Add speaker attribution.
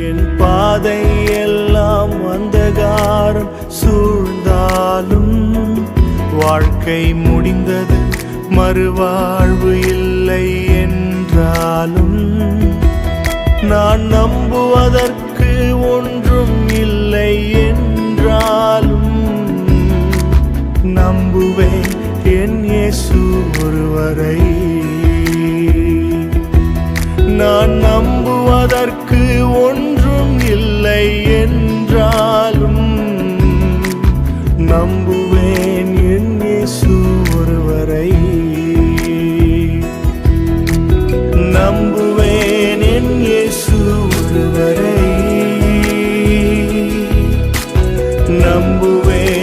Speaker 1: என் பாதை எல்லாம் அந்தகாரம் சூழ்ந்தாலும் வாழ்க்கை முடிந்தது மறுவாழ்வு இல்லை என்றாலும் நான் நம்புவதற்கு ஒன்றும் இல்லை என்றாலும் நம்புவேன் என் இயேசு ஒருவரை. நான் நம்புவதற்கு இல்லை என்றாலும் நம்புவேன் என் ஒருவரை. நம்புவேன் என் ஒருவரை. நம்புவேன்